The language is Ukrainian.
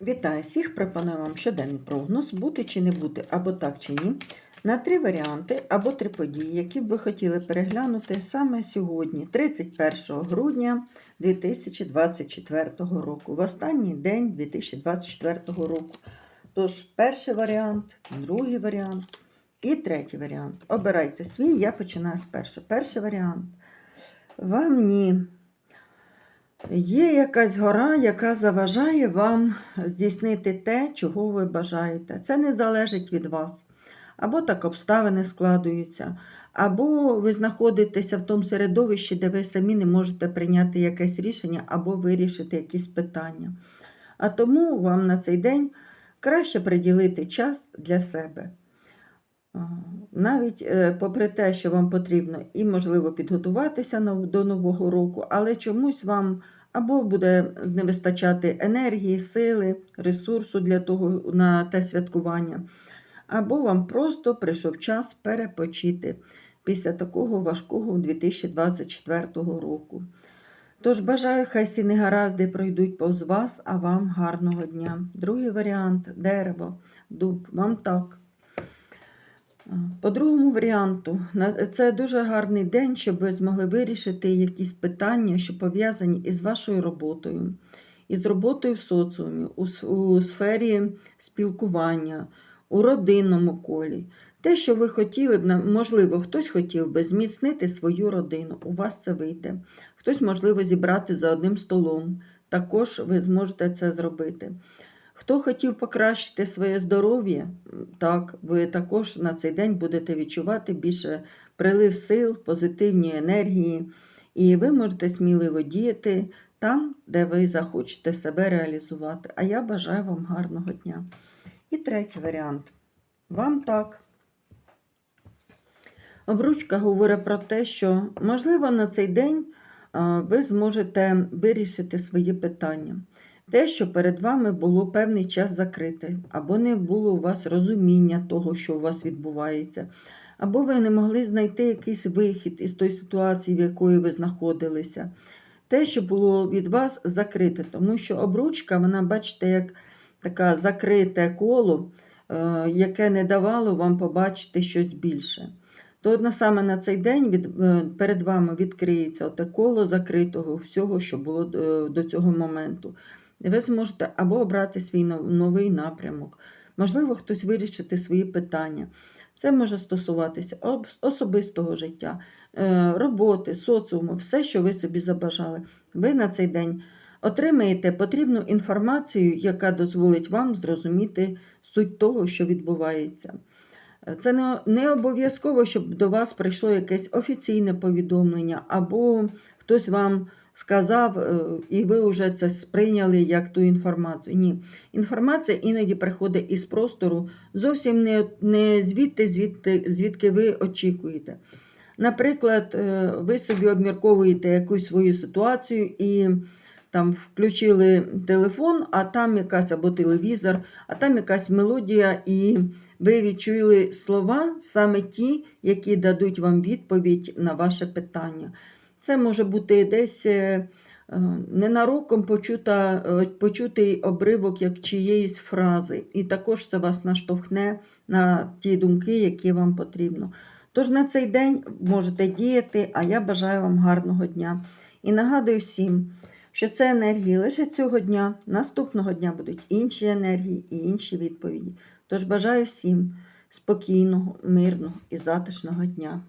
Вітаю всіх! Пропоную вам щоденний прогноз, бути чи не бути, або так чи ні, на три варіанти або три події, які б ви хотіли переглянути саме сьогодні, 31 грудня 2024 року, в останній день 2024 року. Тож, перший варіант, другий варіант і третій варіант. Обирайте свій, я починаю з першого. Перший варіант. Вам ні. Є якась гора, яка заважає вам здійснити те, чого ви бажаєте. Це не залежить від вас. Або так обставини складуються, або ви знаходитеся в тому середовищі, де ви самі не можете прийняти якесь рішення або вирішити якісь питання. А тому вам на цей день краще приділити час для себе. Навіть е, попри те, що вам потрібно і, можливо, підготуватися до Нового року, але чомусь вам або буде не вистачати енергії, сили, ресурсу для того на те святкування, або вам просто прийшов час перепочити після такого важкого 2024 року. Тож бажаю, хай всі негаразди пройдуть повз вас, а вам гарного дня. Другий варіант дерево, дуб, вам так. По другому варіанту, це дуже гарний день, щоб ви змогли вирішити якісь питання, що пов'язані із вашою роботою, із роботою в соціумі, у, сфері спілкування, у родинному колі. Те, що ви хотіли б, можливо, хтось хотів би зміцнити свою родину, у вас це вийде. Хтось, можливо, зібрати за одним столом. Також ви зможете це зробити. Хто хотів покращити своє здоров'я, так, ви також на цей день будете відчувати більше прилив сил, позитивні енергії, і ви можете сміливо діяти там, де ви захочете себе реалізувати. А я бажаю вам гарного дня. І третій варіант. Вам так. Обручка говорить про те, що, можливо, на цей день ви зможете вирішити свої питання. Те, що перед вами було певний час закрите, або не було у вас розуміння того, що у вас відбувається, або ви не могли знайти якийсь вихід із тої ситуації, в якої ви знаходилися. Те, що було від вас закрите, тому що обручка, вона, бачите, як таке закрите коло, е, яке не давало вам побачити щось більше. То саме на цей день від, е, перед вами відкриється те коло закритого всього, що було е, до цього моменту. Ви зможете або обрати свій новий напрямок, можливо, хтось вирішити свої питання. Це може стосуватися особистого життя, е, роботи, соціуму, все, що ви собі забажали. Ви на цей день отримаєте потрібну інформацію, яка дозволить вам зрозуміти суть того, що відбувається. Це не обов'язково, щоб до вас прийшло якесь офіційне повідомлення, або хтось вам сказав, е, і ви вже це сприйняли як ту інформацію. Ні. Інформація іноді приходить із простору зовсім не, не звідти, звідти, звідки ви очікуєте. Наприклад, е, ви собі обмірковуєте якусь свою ситуацію і там включили телефон, а там якась або телевізор, а там якась мелодія, і ви відчули слова саме ті, які дадуть вам відповідь на ваше питання. Це може бути десь е, е, ненароком почута, е, почутий обривок як чиєїсь фрази, і також це вас наштовхне на ті думки, які вам потрібно. Тож на цей день можете діяти, а я бажаю вам гарного дня. І нагадую всім, що це енергії лише цього дня, наступного дня будуть інші енергії і інші відповіді. Тож бажаю всім спокійного, мирного і затишного дня.